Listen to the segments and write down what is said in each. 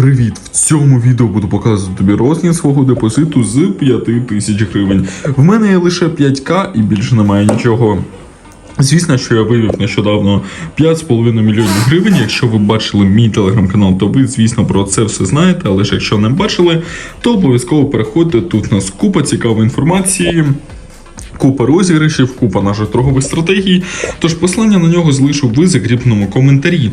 Привіт! В цьому відео буду показувати тобі розмір свого депозиту з 5 тисяч гривень. В мене є лише 5к і більше немає нічого. Звісно, що я вивів нещодавно 5,5 мільйонів гривень. Якщо ви бачили мій телеграм-канал, то ви, звісно, про це все знаєте. Але ж якщо не бачили, то обов'язково переходьте. Тут у нас купа цікавої інформації. Купа розіграшів, купа наших торгових стратегій. Тож послання на нього залишу в закріпленому коментарі.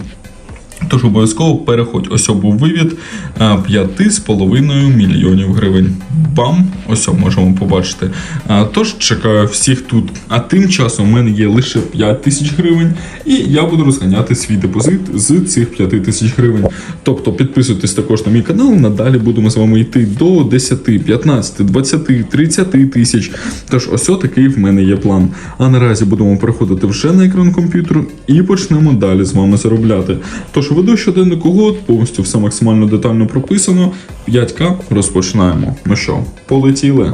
Тож обов'язково переходь. Ось був вивід е, 5,5 мільйонів гривень. Бам! Ось можемо побачити. Тож чекаю всіх тут. А тим часом у мене є лише 5 тисяч гривень, і я буду розганяти свій депозит з цих 5 тисяч гривень. Тобто підписуйтесь також на мій канал. Надалі будемо з вами йти до 10, 15, 20, 30 тисяч. Тож ось такий в мене є план. А наразі будемо переходити вже на екран комп'ютеру і почнемо далі з вами заробляти. Тож веду щоденник угод, повністю все максимально детально прописано. 5К розпочинаємо. Ну що, полетіли.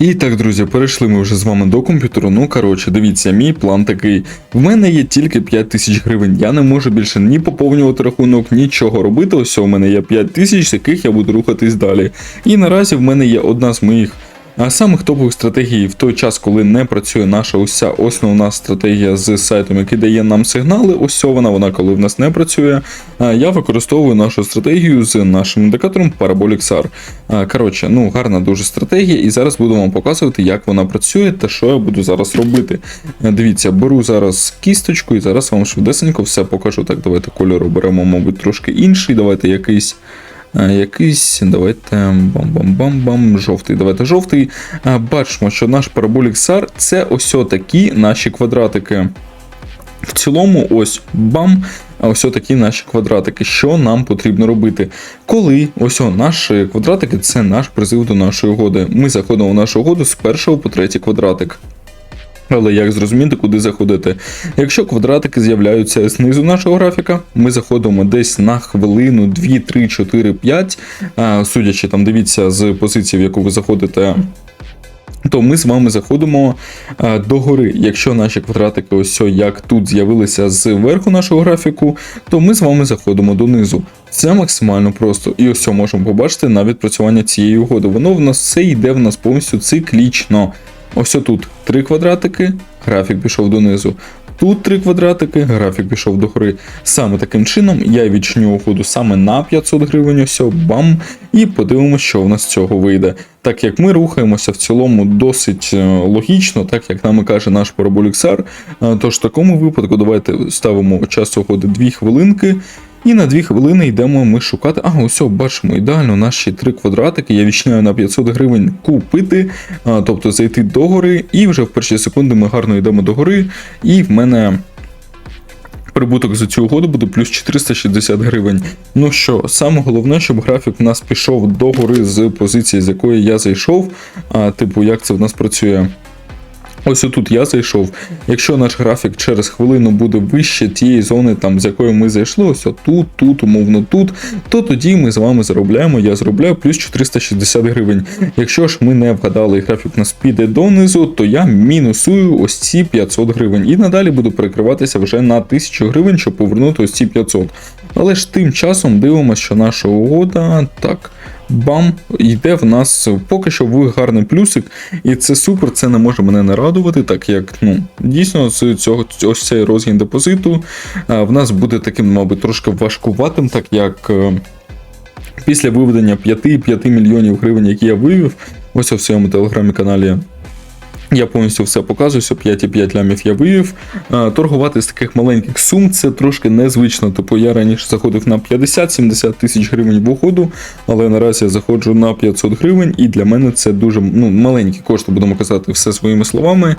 І так, друзі, перейшли ми вже з вами до комп'ютеру. Ну коротше, дивіться, мій план такий. В мене є тільки 5 тисяч гривень. Я не можу більше ні поповнювати рахунок, нічого робити. Ось у мене є 5 тисяч, з яких я буду рухатись далі. І наразі в мене є одна з моїх самих топових стратегій в той час, коли не працює наша уся основна стратегія з сайтом, який дає нам сигнали, ось вона, вона коли в нас не працює. Я використовую нашу стратегію з нашим індикатором Parabolic SAR. Коротше, ну гарна дуже стратегія, і зараз буду вам показувати, як вона працює та що я буду зараз робити. Дивіться, беру зараз кісточку і зараз вам швидесенько все покажу. Так, давайте кольору беремо, мабуть, трошки інший. Давайте якийсь. Е, Якийсь, давайте бам-бам-бам-бам, жовтий. Давайте жовтий. Е, Бачимо, що наш параболік SAR це ось такі наші квадратики. В цілому, ось бам, ось такі наші квадратики. Що нам потрібно робити? Коли ось о, наші квадратики це наш призив до нашої угоди. Ми заходимо в нашу угоду з першого по третій квадратик. Але як зрозуміти, куди заходити? Якщо квадратики з'являються знизу нашого графіка, ми заходимо десь на хвилину, 2, 3, 4, 5. Судячи там, дивіться, з позиції, в яку ви заходите. То ми з вами заходимо а, до гори. Якщо наші квадратики, ось як тут з'явилися з верху нашого графіку, то ми з вами заходимо донизу. Це максимально просто. І ось можемо побачити на відпрацювання цієї угоди. Воно в нас все йде в нас повністю циклічно. Ось тут три квадратики, графік пішов донизу. Тут три квадратики, графік пішов до гори. Саме таким чином я відчиню угоду саме на 500 гривень, ось бам, і подивимося, що в нас з цього вийде. Так як ми рухаємося в цілому досить е, логічно, так як нам і каже наш параболіксар. Тож в такому випадку давайте ставимо час угоди 2 хвилинки. І на 2 хвилини йдемо ми шукати. А, ось, бачимо, ідеально наші три квадратики. Я відчиняю на 500 гривень купити, а, тобто зайти до гори, і вже в перші секунди ми гарно йдемо до гори, і в мене. Прибуток за цю угоду буде плюс 460 гривень. Ну що, саме головне, щоб графік в нас пішов до гори з позиції, з якої я зайшов. А, типу, як це в нас працює? Ось отут я зайшов. Якщо наш графік через хвилину буде вище тієї зони, там з якої ми зайшли, ось тут, тут, умовно тут, то тоді ми з вами заробляємо. Я заробляю плюс 460 гривень. Якщо ж ми не вгадали і графік нас піде донизу, то я мінусую ось ці 500 гривень. І надалі буду перекриватися вже на 1000 гривень, щоб повернути ось ці 500. Але ж тим часом дивимося, що наша угода так. Бам, йде в нас поки що в гарний плюсик, і це супер, це не може мене не радувати, так як ну, дійсно з цього ось цей розгін депозиту а, в нас буде таким, мабуть, трошки важкуватим, так як е, після виведення 5-5 мільйонів гривень, які я вивів, ось у своєму телеграмі-каналі. Я повністю все показую, що 5,5 лямів я вивів. Торгувати з таких маленьких сум це трошки незвично. Тобто я раніше заходив на 50-70 тисяч гривень в угоду, але наразі я заходжу на 500 гривень, і для мене це дуже ну, маленькі кошти, будемо казати все своїми словами.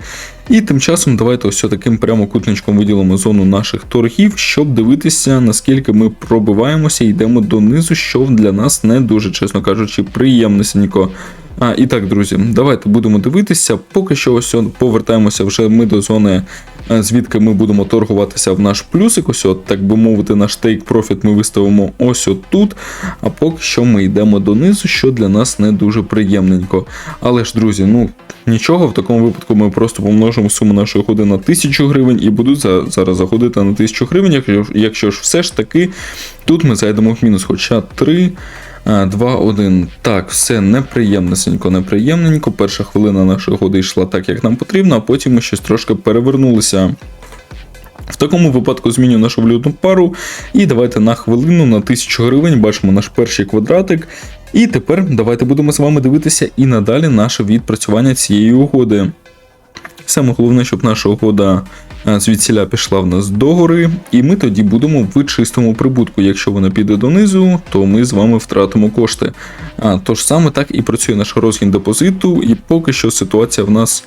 І тим часом давайте ось таким прямокутничком виділимо зону наших торгів, щоб дивитися, наскільки ми пробиваємося і йдемо донизу, що для нас не дуже, чесно кажучи, приємнесенько. А, і так, друзі, давайте будемо дивитися. Поки що ось повертаємося вже ми до зони, е, звідки ми будемо торгуватися в наш плюсик. Ось, от, так би мовити, наш тейк профіт ми виставимо ось от тут. А поки що ми йдемо донизу, що для нас не дуже приємненько. Але ж, друзі, ну нічого, в такому випадку ми просто помножимо суму нашої ходи на 1000 гривень і буду за, зараз заходити на 1000 гривень, якщо ж все ж таки тут ми зайдемо в мінус. Хоча 3. 2-1. Так, все неприємнесенько, неприємненько. Перша хвилина нашої ходи йшла так, як нам потрібно, а потім ми щось трошки перевернулися. В такому випадку зміню нашу валютну пару. І давайте на хвилину на 1000 гривень бачимо наш перший квадратик. І тепер давайте будемо з вами дивитися і надалі наше відпрацювання цієї угоди. Саме головне, щоб наша угода е, звідсіля пішла в нас догори, і ми тоді будемо в чистому прибутку. Якщо вона піде донизу, то ми з вами втратимо кошти. А, тож саме так і працює наш розгін депозиту, і поки що ситуація в нас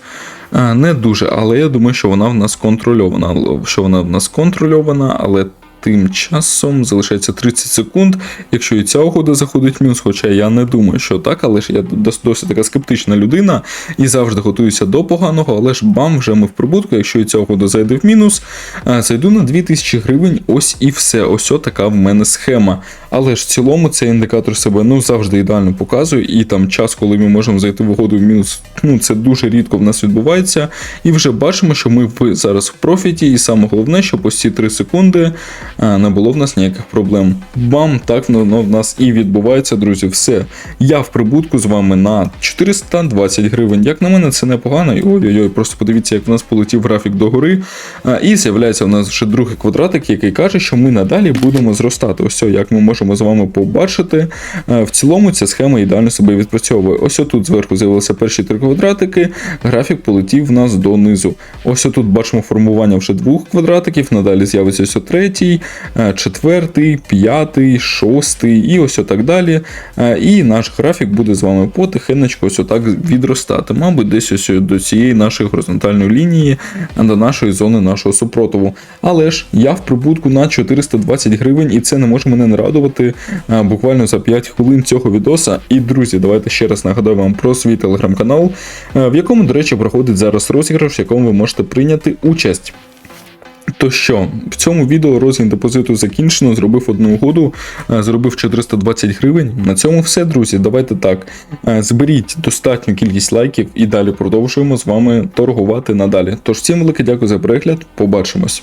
не дуже, але я думаю, що вона в нас контрольована. Що вона в нас контрольована, але тим часом залишається 30 секунд. Якщо і ця угода заходить в мінус, хоча я не думаю, що так, але ж я досить така скептична людина і завжди готуюся до поганого, але ж бам, вже ми в прибутку. Якщо і ця угода зайде в мінус, зайду на 2000 гривень, ось і все. Ось така в мене схема. Але ж в цілому цей індикатор себе ну завжди ідеально показує, і там час, коли ми можемо зайти в угоду в мінус, ну це дуже рідко в нас відбувається. І вже бачимо, що ми зараз в профіті, і саме головне, щоб ось ці 3 секунди не було в нас ніяких проблем. Бам, так воно в нас і відбувається, друзі. Все. Я в прибутку з вами на 420 гривень. Як на мене, це непогано. Ой-ой-ой, просто подивіться, як в нас полетів графік догори. І з'являється у нас вже другий квадратик, який каже, що ми надалі будемо зростати. Ось, як ми можемо з вами побачити. В цілому ця схема ідеально себе відпрацьовує. Ось тут зверху з'явилися перші три квадратики, графік полетів в нас донизу. Ось тут бачимо формування вже двох квадратиків, надалі з'явиться ось третій, е, четвертий, п'ятий, шостий і ось так далі. Е, І наш графік буде з вами потихенечку ось отак відростати. Мабуть, десь ось до цієї нашої горизонтальної лінії, е, до нашої зони нашого супротиву. Але ж я в прибутку на 420 гривень, і це не може мене не радувати е, буквально за 5 хвилин цього відоса. І друзі, давайте ще раз нагадаю вам про свій телеграм-канал, е, в якому, до речі, проходить зараз розіграш, в якому ви можете прийняти участь. То що, в цьому відео розгін депозиту закінчено, зробив одну угоду, е, зробив 420 гривень. На цьому все, друзі. Давайте так. Е, Зберіть достатню кількість лайків і далі продовжуємо з вами торгувати надалі. Тож всім велике дякую за перегляд. Побачимось.